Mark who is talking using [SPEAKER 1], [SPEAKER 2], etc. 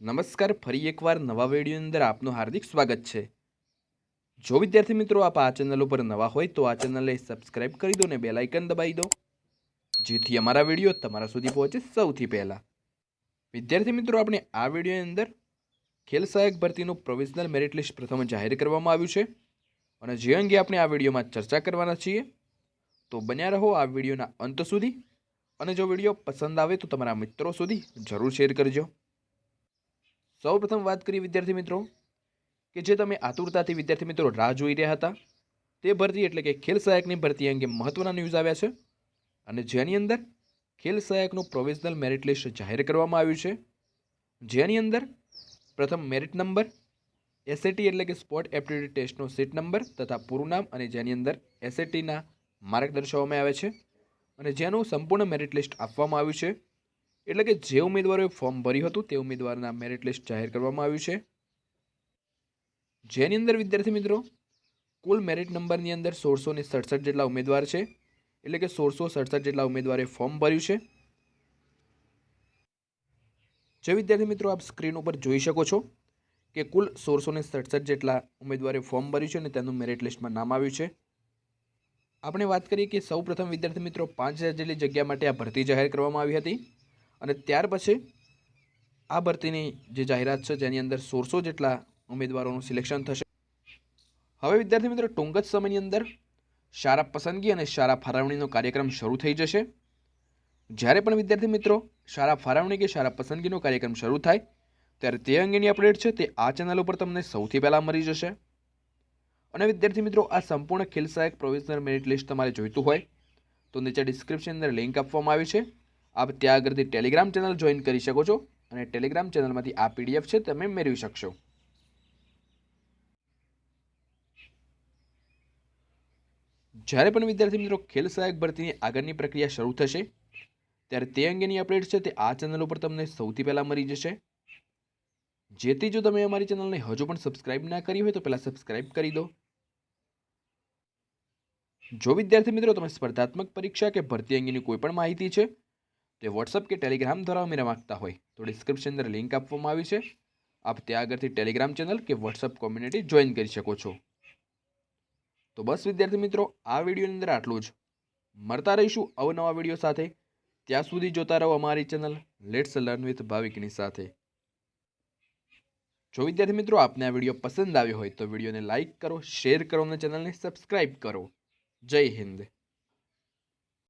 [SPEAKER 1] નમસ્કાર, ફરી એકવાર નવા વિડીયોની અંદર આપનું હાર્દિક સ્વાગત છે. જો વિદ્યાર્થી મિત્રો આપ આ ચેનલ ઉપર નવા હોય તો આ ચેનલને સબસ્ક્રાઇબ કરી દો ને બેલાઇકન દબાવી દો. જેથી અમારા વીડિયો તમારા સુધી પહોંચે સૌથી પહેલાં. વિદ્યાર્થી મિત્રો, આપણે આ વિડીયોની અંદર ખેલ સહાયક ભરતીનું પ્રોવિઝનલ મેરિટ લિસ્ટ પ્રથમ જાહેર કરવામાં આવ્યું છે. અને જે અંગે આપણે આ વિડીયોમાં ચર્ચા કરવાના છીએ, તો બન્યા રહો આ વિડીયોના અંત સુધી. અને જો વીડિયો પસંદ આવે તો તમારા મિત્રો સુધી જરૂર શેર કરજો. સૌ પ્રથમ વાત કરીએ વિદ્યાર્થી મિત્રો, કે જે તમે આતુરતાથી વિદ્યાર્થી મિત્રો રાહ જોઈ રહ્યા હતા, તે ભરતી એટલે કે ખેલ સહાયકની ભરતી અંગે મહત્વના ન્યૂઝ આવ્યા છે. અને જેની અંદર ખેલ સહાયકનું પ્રોવિઝનલ મેરિટ લિસ્ટ જાહેર કરવામાં આવ્યું છે. જેની અંદર પ્રથમ મેરિટ નંબર એસએટી એટલે કે સ્પોર્ટ એપ્ટિટ્યૂડ ટેસ્ટનો સીટ નંબર તથા પૂરું નામ અને જેની અંદર એસએટીના માર્ક દર્શાવવામાં આવે છે. અને જેનું સંપૂર્ણ મેરિટ લિસ્ટ આપવામાં આવ્યું છે. એટલે કે જે ઉમેદવારોએ ફોર્મ ભર્યું હતું તે ઉમેદવારના મેરિટ લિસ્ટ જાહેર કરવામાં આવ્યું છે. જેની અંદર વિદ્યાર્થી મિત્રો, કુલ મેરિટ નંબરની અંદર સોળસો ને સડસઠ જેટલા ઉમેદવાર છે. એટલે કે સોળસો સડસઠ જેટલા ઉમેદવારે ફોર્મ ભર્યું છે. જે વિદ્યાર્થી મિત્રો, આપ સ્ક્રીન ઉપર જોઈ શકો છો કે કુલ સોળસો ને સડસઠ જેટલા ઉમેદવારે ફોર્મ ભર્યું છે અને તેનું મેરિટ લિસ્ટમાં નામ આવ્યું છે. આપણે વાત કરીએ કે સૌ પ્રથમ વિદ્યાર્થી મિત્રો, પાંચ હજાર જેટલી જગ્યા માટે આ ભરતી જાહેર કરવામાં આવી હતી. અને ત્યાર પછી આ ભરતીની જે જાહેરાત છે, જેની અંદર સોળસો જેટલા ઉમેદવારોનું સિલેક્શન થશે. હવે વિદ્યાર્થી મિત્રો, ટૂંક જ સમયની અંદર શાળા પસંદગી અને શાળા ફાળવણીનો કાર્યક્રમ શરૂ થઈ જશે. જ્યારે પણ વિદ્યાર્થી મિત્રો શાળા ફાળવણી કે શાળા પસંદગીનો કાર્યક્રમ શરૂ થાય, ત્યારે તે અંગેની અપડેટ છે. તે આ ચેનલ ઉપર તમને સૌથી પહેલાં મળી જશે. અને વિદ્યાર્થી મિત્રો, આ સંપૂર્ણ ખેલ સહાયક પ્રોવિઝનલ મેરિટ લિસ્ટ તમારે જોઈતું હોય, તો નીચે ડિસ્ક્રિપ્શન અંદર લિંક આપવામાં આવી છે. આપ ત્યાં આગળથી ટેલિગ્રામ ચેનલ જોઈન કરી શકો છો અને ટેલિગ્રામ ચેનલમાંથી આ પીડીએફ છે તમે મેળવી શકશો. જ્યારે પણ વિદ્યાર્થી મિત્રો ખેલ સહાયક ભરતીની આગળની પ્રક્રિયા શરૂ થશે, ત્યારે તે અંગેની અપડેટ છે તે આ ચેનલ ઉપર તમને સૌથી પહેલાં મળી જશે. જેથી જો તમે અમારી ચેનલને હજુ પણ સબસ્ક્રાઇબ ના કરી હોય તો પહેલાં સબસ્ક્રાઇબ કરી દો. જો વિદ્યાર્થી મિત્રો તમે સ્પર્ધાત્મક પરીક્ષા કે ભરતી અંગેની કોઈ પણ માહિતી છે તે વોટ્સઅપ કે ટેલિગ્રામ દ્વારા મેળવવા માગતા હોય. તો ડિસ્ક્રિપ્શન અંદર લિંક આપવામાં આવી છે. આપ ત્યાં આગળથી ટેલિગ્રામ ચેનલ કે વોટ્સઅપ કોમ્યુનિટી જોઈન કરી શકો છો. તો બસ વિદ્યાર્થી મિત્રો, આ વિડીયોની અંદર આટલું જ. મળતા રહીશું અવનવા વીડિયો સાથે. ત્યાં સુધી જોતા રહો અમારી ચેનલ લેટ્સ લર્ન વિથ ભાવિકની સાથે. જો વિદ્યાર્થી મિત્રો આપને આ વીડિયો પસંદ આવ્યો હોય તો વિડીયોને લાઇક કરો શેર કરો અને ચેનલને સબસ્ક્રાઇબ કરો. જય હિન્દ.